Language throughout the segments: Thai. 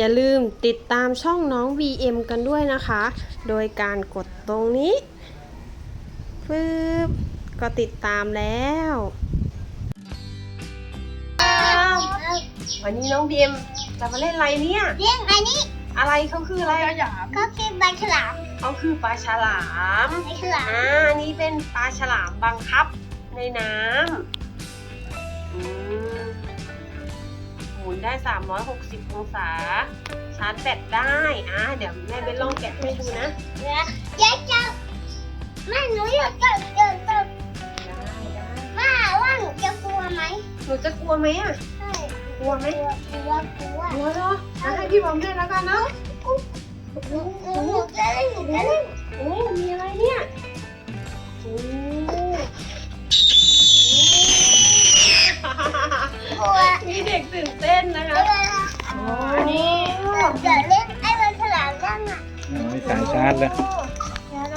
อย่าลืมติดตามช่องน้อง VM กันด้วยนะคะ โดยการกดตรงนี้ปึ๊บก็ติดตามแล้ววันนี้น้อง VM จะมาเล่นอะไรเนี่ยเลี้ยงอันนี้อะไรเขาคืออะไรก็คือใบฉลามเขาคือปลาฉลามใบฉลามอ่านี่เป็นปลาฉลามบังคับในน้ำ อืมหมุนได้ 360 องศา ชาร์จแบตได้ อะ เดี๋ยวแม่ไปลองแกะให้ดูนะเนี่ยเจ๊จะแม่หนูอยากจะเดินเดินได้ได้ว่าว่าหนูจะกลัวไหมหนูจะกลัวไหมอะ ใช่กลัวไหมกลัวกลัวกลัวเหรออะให้พี่บอมด้วยแล้วกันเนาะ ไมอ๋อมีสายชาร์จเลย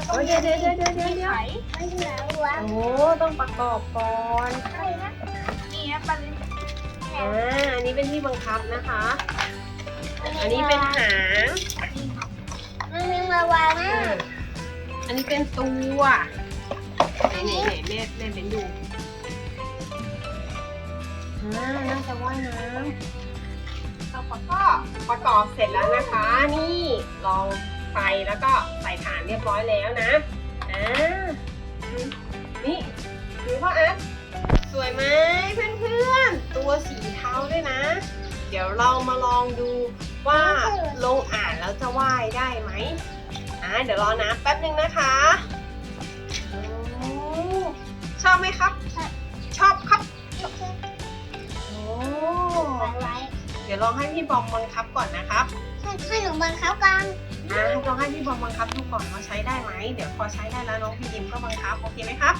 โอ้เดี๋ยวเดี๋ยวเดี๋ยวเดี๋ยวเดี๋ยวเดี๋ยวใบฉลามวโอ้ต้องประกอบก่อนอะไรนะนี่นะปันอ่าอันนี้เป็นที่บังคับนะคะ อันนี้เป็นหางมันมีมาวางอนะออันนี้เป็นตัวไหนไหนไหนแม่แม่เป็นดูอ่าน่าจะว่ายน้ำเราก็ประกอบเสร็จแล้วนะคะ นี่ลอง ไฟแล้วก็ใส่ฐานเรียบร้อยแล้วนะอ่านี่ดูพ่ออัดสวยไหมเพื่อนๆ ตัวสีเทาด้วยนะ เดี๋ยวเรามาลองดูว่าลงอ่านแล้วจะว่ายได้ไหมอ่าเดี๋ยวรอน้ำแป๊บนึงนะคะโอ้ชอบไหมครับ ชอบครับโอ้วางไว้เดี๋ยวลองให้พี่บอมบังคับก่อนนะครับให้ให้หนูบังคับกัน อ่าลองให้พี่บอมบังคับดูก่อนว่าใช้ได้ไหมเดี๋ยวพอใช้ได้แล้วน้องพี่ยิมก็บังคับโอเคไหมครับ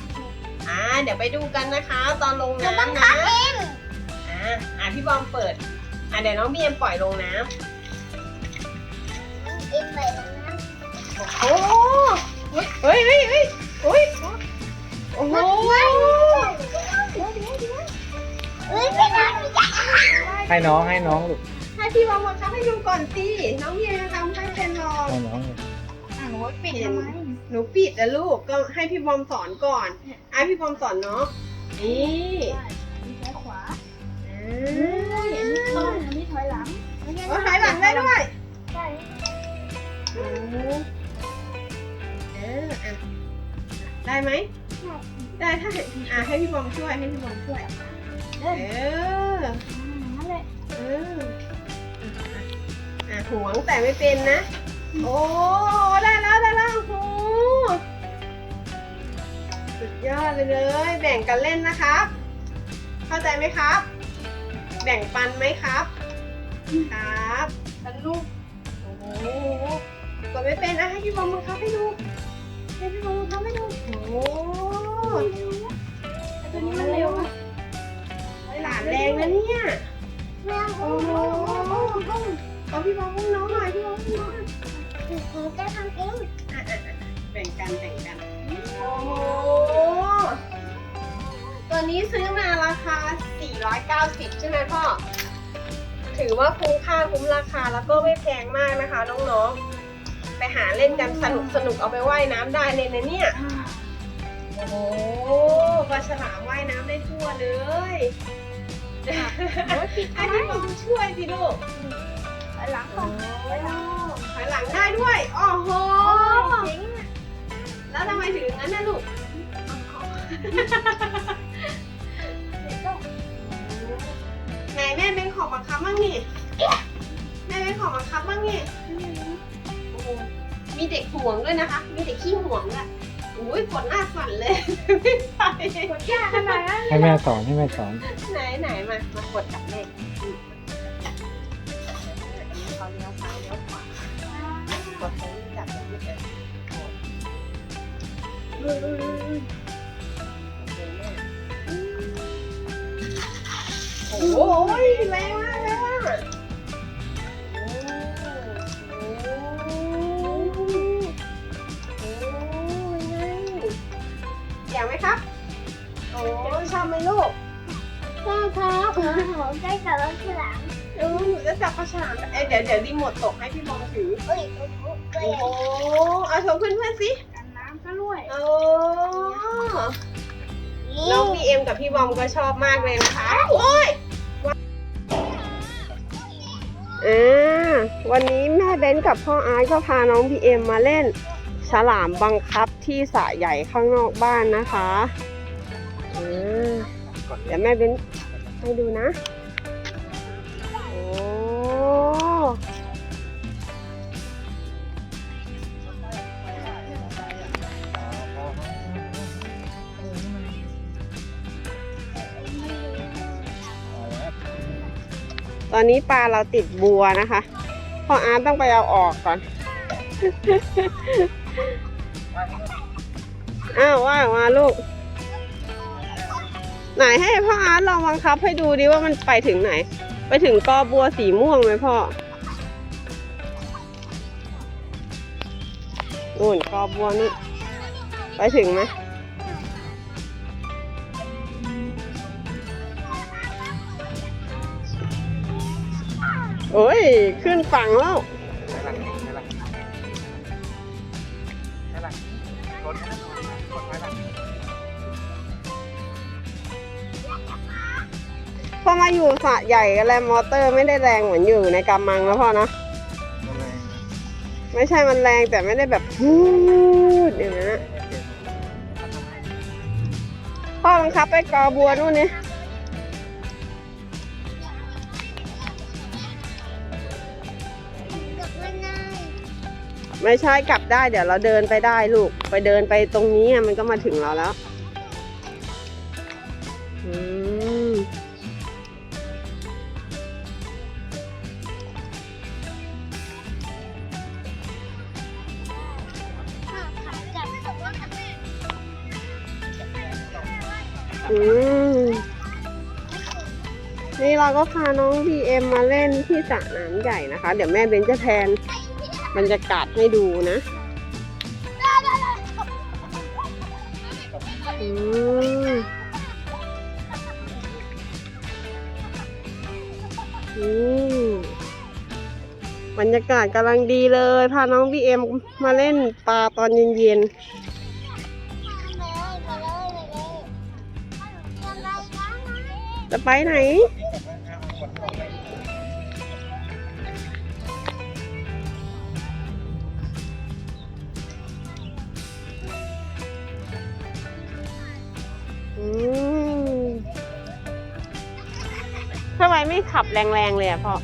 อ่าเดี๋ยวไปดูกันนะคะ ตอนลงหนูบังน้ำคันะบเองอ่าอ่าพี่บอมเปิดอ่าเดี๋ยวน้องบีเอ็มปล่อยลงน้เองไปตรงนั้นำโอ้เฮ้ยเฮ้ยเฮ้ยเฮ้ยโอ้โหเฮ้ยไม่ได้ไม่ได้ให้น้องให้น้องลูก ให้พี่บอมบังคับให้ดูก่อนสิน้องบีเอ็มทำให้เป็นรองให้น้องอะหนูปิดทำไมหนูปิดนะลูกก็ให้พี่บอมสอนก่อนอะพี่บอมสอนเนาะนี่ซ้ายขวาอ่อันนี้ต้านอันนี้ถอยหลังโอ้ถอยหลังได้ด้วยใช่โอ้เอออะได้ไหมได้ถ้าให้อะให้พี่บอมช่วยให้พี่บอมช่วย เออนั่นแหละ เออ อะหวงแต่ไม่เป็นนะ โอ้ได้แล้วได้แล้วโอ้โหสุดยอดไปเลย แบ่งกันเล่นนะครับ เข้าใจไหมครับ แบ่งปันไหมครับ ครับสนุกโอ้โหกดไม่เป็นนะให้พี่บอมบังคับให้ดูให้พี่บอมบังคับให้ดูโอ้โหตัวนี้มันเร็วอะหลานแรงนะเนี่ยแม่โอ้โอ้โหโห เอาพี่บอมอุ้มน้องหน่อยพี่บอมอุ้มน้องหน่อยหนูจะทำเองแบ่งกันแบ่งกัน โอ้โห ตัวนี้ซื้อมาราคา 490 ใช่ไหมพ่อ ถือว่าคุ้มค่าคุ้มราคาแล้วก็ไม่แพงมากนะคะน้องๆ ไปหาเล่นกันสนุกสนุกเอาไปว่ายน้ำได้เลยนะเนี่ย โอ้โหปลาฉลามว่ายน้ำได้ทั่วเลย ให้พี่บอมช่วยสิลูก หลังโอ้ก่อนถอยหลังได้ด้วยโอ้โหเจ๋งแล้วทำไมถึงงั้นนะลูกไหนแม่เป็นของบังคับบ้างนี่แม่เป็นของบังคับบ้างนี่โอ้โหมีเด็กห่วงด้วยนะคะ มีเด็กขี้ห่วงด้วยอุ้ยปวดหน้าฝันเลยไม่ไปกดยากขนาดนั้นให้แม่สอนให้แม่สอนไหนไหนมามากดจับเลขอืมอันนี้ เขาเลี้ยวซ้ายเลี้ยวขวากดตรงนี้จับตรงนี้เลยโอเคแม่โอ้โหแรงมากแรงมากโอ้โหโอ้โหยังไงอยากไหมครับ โอ้ชอบไหมลูก ชอบครับหนูหอมใจกับรถฉลามเอเออหนูจะจับปลาฉลามเอ้ยเดี๋ยวเดี๋ยวรีโมทตกให้พี่บอมถือ เอ้ยโอ้โหก็โอ้ยังโหเอาโชว์เพื่อนๆสิน้ำซะด้วยโอ้น้องพีเอ็มกับพี่บอมก็ชอบมากเลยนะคะ โอ้ยอ่าวันนี้แม่เบนกับพ่ออาร์ตก็พาน้องพีเอ็มมาเล่น ฉลามบังคับที่สระใหญ่ข้างนอกบ้านนะคะอ่า เดี๋ยวแม่เบนให้ดูนะ โอ้ตอนนี้ปลาเราติดบัวนะคะ พ่ออาร์ตต้องไปเอาออกก่อน อ้าวว่ามาลูก ไหนให้พ่ออาร์ตลองบังคับให้ดูดิว่ามันไปถึงไหน ไปถึงกอบัวสีม่วงไหมพ่อนู่นกอบัวนี่ไปถึงไหมโอ้ย ขึ้นฝั่งแล้ว พอมาอยู่สระใหญ่แรงมอเตอร์ไม่ได้แรงเหมือนอยู่ในกำมังแล้วพ่อนะไม่ใช่มันแรงแต่ไม่ได้แบบพูดอย่างนี้นพ่อบังคับไปกอบัวนู่นนี่กับมันนายไม่ใช่กลับได้เดี๋ยวเราเดินไปได้ลูก ไปเดินไปตรงนี้อะมันก็มาถึงเราแล้วอืม นี่เราก็พาน้องพีเอ็มมาเล่นที่สระน้ำใหญ่นะคะ เดี๋ยวแม่เบนจะแทนบรรยากาศให้ดูนะอืมอืมบรรยากาศกำลังดีเลย พาน้องบีเอ็มมาเล่นปลาตอนเย็นๆ จะไปไหน ทำไมไม่ขับแรงๆเลยอะพ่อ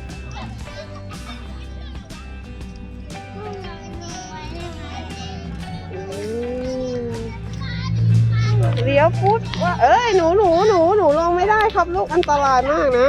เลี้ยวปุ๊บว่าเอ้ยหนูหนูหนูหนูลงไม่ได้ครับลูกอันตรายมากนะ